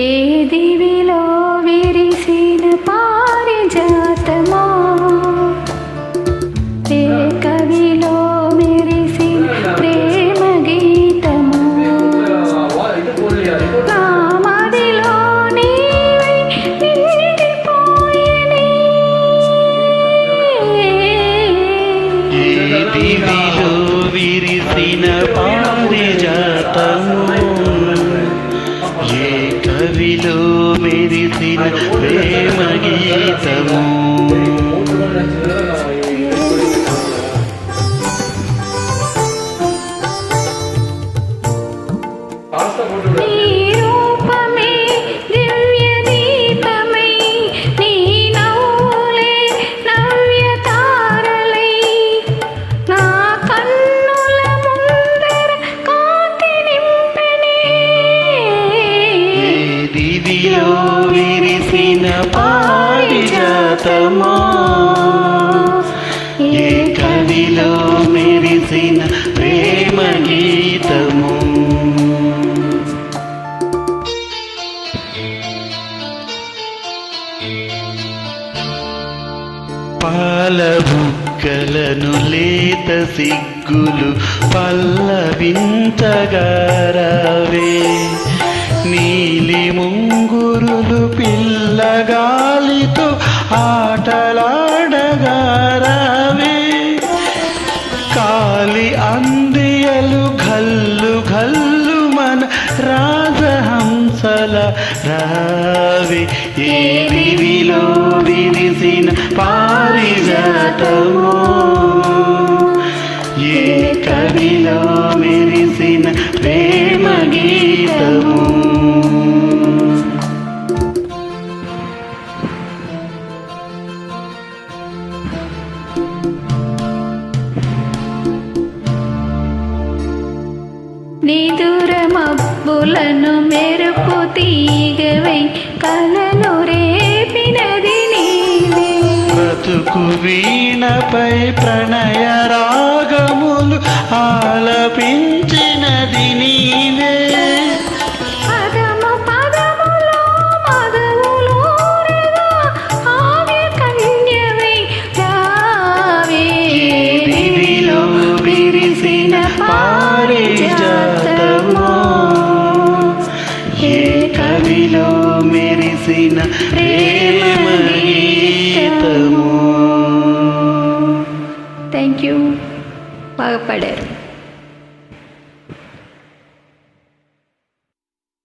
ఏ దివిలో ఏ విరిసిన పారిజాతము ఏ కవిలో మెరిసిన ప్రేమ గీతము. నీ రూపమే పారిజాతము ఏ కవిలో మెరిసిన ప్రేమ గీతము. పాల లేత సిగ్గులు పల్లవించగారవే నీలి ముంగురులు పిల్లగా ఆటలాడగారవే కాలి అందియలు గల్లు గల్లు మన రాజహంసల రావి. ఏ దివిలో విరిసిన పారిజాతము నిదుర మబ్బులను మెరుపు తీగవై కలను రేపినది నీవే. బ్రతుకు వీణపై ప్రణయా మెరిసిన ప్రేమ గీతము థ్యాంక్ యూ బాగా పాడారు